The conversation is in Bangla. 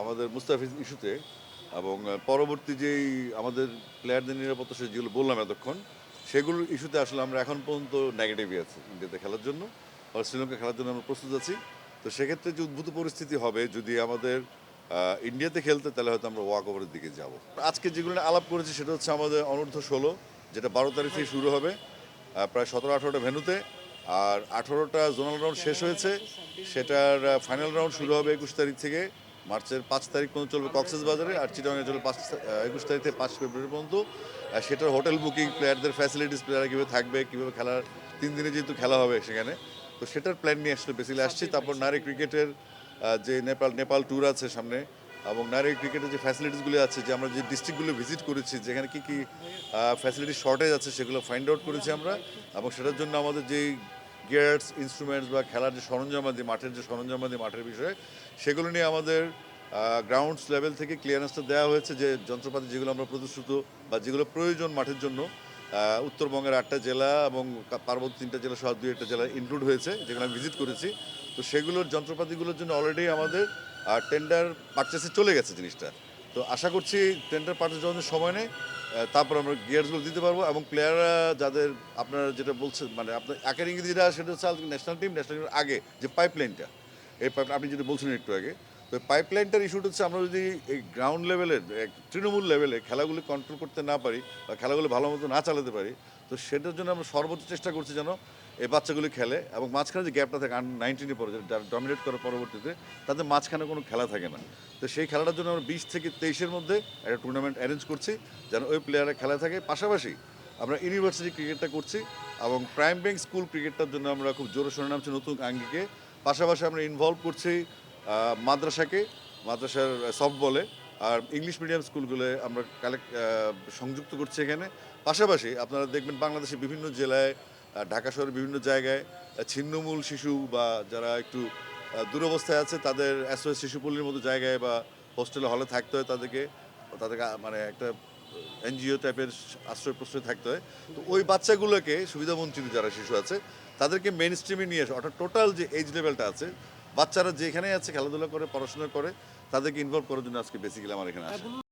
আমাদের মুস্তাফিজ ইস্যুতে এবং পরবর্তী যেই আমাদের প্লেয়ারদের নিরাপত্তা সে যেগুলো বললাম এতক্ষণ সেগুলোর ইস্যুতে আসলে আমরা এখন পর্যন্ত নেগেটিভই আছি ইন্ডিয়াতে খেলার জন্য। আর শ্রীলঙ্কা খেলার জন্য আমরা প্রস্তুত আছি। তো সেক্ষেত্রে যে উদ্ভূত পরিস্থিতি হবে, যদি আমাদের ইন্ডিয়াতে খেলতে, তাহলে হয়তো আমরা ওয়াক ওভারের দিকে যাব। আজকে যেগুলো আলাপ করেছি, সেটা হচ্ছে আমাদের অনূর্ধ্ব ষোলো, যেটা বারো তারিখ থেকে শুরু হবে প্রায় সতেরো আঠারোটা ভেনুতে আর আঠারোটা জোনাল রাউন্ড শেষ হয়েছে, সেটার ফাইনাল রাউন্ড শুরু হবে একুশ তারিখ থেকে। মার্চের পাঁচ তারিখ পর্যন্ত চলবে কক্সেস বাজারে আর চিটাগাঙে চলবে পাঁচ একুশ তারিখ থেকে পাঁচ ফেব্রুয়ারি পর্যন্ত। সেটার হোটেল বুকিং প্লেয়ারদের ফ্যাসিলিটিস প্লেয়াররা কীভাবে থাকবে কীভাবে খেলার তিন দিনে যেহেতু খেলা হবে সেখানে তো সেটার প্ল্যান নিয়ে আসলে বেসিক্যালি আসছি। তারপর নারী ক্রিকেটের যে নেপাল নেপাল ট্যুর আছে সামনে এবং নারী ক্রিকেটের যে ফ্যাসিলিটিসগুলো আছে যে আমরা যে ডিস্ট্রিক্টগুলো ভিজিট করেছি যেখানে কী কী ফ্যাসিলিটি শর্টেজ আছে সেগুলো ফাইন্ড আউট করেছি আমরা এবং সেটার জন্য আমাদের যেই গিয়ার্স ইনস্ট্রুমেন্টস বা খেলার যে সরঞ্জামাদি, মাঠের যে সরঞ্জামাদি, মাঠের বিষয়ে, সেগুলো নিয়ে আমাদের গ্রাউন্ডস লেভেল থেকে ক্লিয়ারেন্সটা দেওয়া হয়েছে যে যন্ত্রপাতি যেগুলো আমরা প্রতিশ্রুত বা যেগুলো প্রয়োজন মাঠের জন্য উত্তরবঙ্গের আটটা জেলা এবং পার্বত্য তিনটা জেলা সহ দুই একটা জেলা ইনক্লুড হয়েছে, যেগুলো আমি ভিজিট করেছি। তো সেগুলোর যন্ত্রপাতিগুলোর জন্য অলরেডি আমাদের টেন্ডার পারচেসে চলে গেছে জিনিসটা। তো আশা করছি টেন্ডার পাঠের জন্য সময় নেই। তারপর আমরা গিয়ার্সগুলো দিতে পারব এবং প্লেয়াররা যাদের আপনারা যেটা বলছেন মানে আপনার একের যেটা সেটা হচ্ছে ন্যাশনাল টিম ন্যাশনাল টিমের আগে যে পাইপলাইনটা এই পাইপ আপনি যেটা বলছেন একটু আগে তো পাইপলাইনটার ইস্যুটা হচ্ছে আমরা যদি এই গ্রাউন্ড লেভেলের তৃণমূল লেভেলে খেলাগুলি কন্ট্রোল করতে না পারি বা খেলাগুলো ভালো মতো না চালাতে পারি, তো সেটার জন্য আমরা সর্বোচ্চ চেষ্টা করছি যেন এই বাচ্চাগুলি খেলে এবং মাঝখানে যে গ্যাপটা থাকে আন্ডার নাইনটিনের পরে যারা ডমিনেট করে পরবর্তীতে তাদের মাঝখানে কোনো খেলা থাকে না। তো সেই খেলাটার জন্য আমরা বিশ থেকে তেইশের মধ্যে একটা টুর্নামেন্ট অ্যারেঞ্জ করছি যেন ওই প্লেয়াররা খেলা থাকে। পাশাপাশি আমরা ইউনিভার্সিটি ক্রিকেটটা করছি এবং প্রাইম ব্যাংক স্কুল ক্রিকেটটার জন্য আমরা খুব জোরে সোরে নামছি নতুন আঙ্গিকে। পাশাপাশি আমরা ইনভলভ করছি মাদ্রাসাকে, মাদ্রাসার সফট বলে, আর ইংলিশ মিডিয়াম স্কুলগুলো আমরা কালেক্ট সংযুক্ত করছি এখানে। পাশাপাশি আপনারা দেখবেন বাংলাদেশের বিভিন্ন জেলায় ঢাকা শহরের বিভিন্ন জায়গায় ছিন্নমূল শিশু বা যারা একটু দুরবস্থায় আছে, তাদের এসওএস শিশুপল্লীর মতো জায়গায় বা হোস্টেলে হলে থাকতে হয় তাদেরকে তাদেরকে মানে একটা এনজিও টাইপের আশ্রয় প্রশ্রয় থাকতে হয়। তো ওই বাচ্চাগুলোকে সুবিধাবঞ্চিত যারা শিশু আছে, তাদেরকে মেন স্ট্রিমে নিয়ে আসে। অর্থাৎ টোটাল যে এজ লেভেলটা আছে বাচ্চারা যেখানে আছে, খেলাধুলা করে, পড়াশোনা করে, তাদেরকে ইনভলভ করার জন্য আজকে বেসিক্যালি আমার এখানে আসে।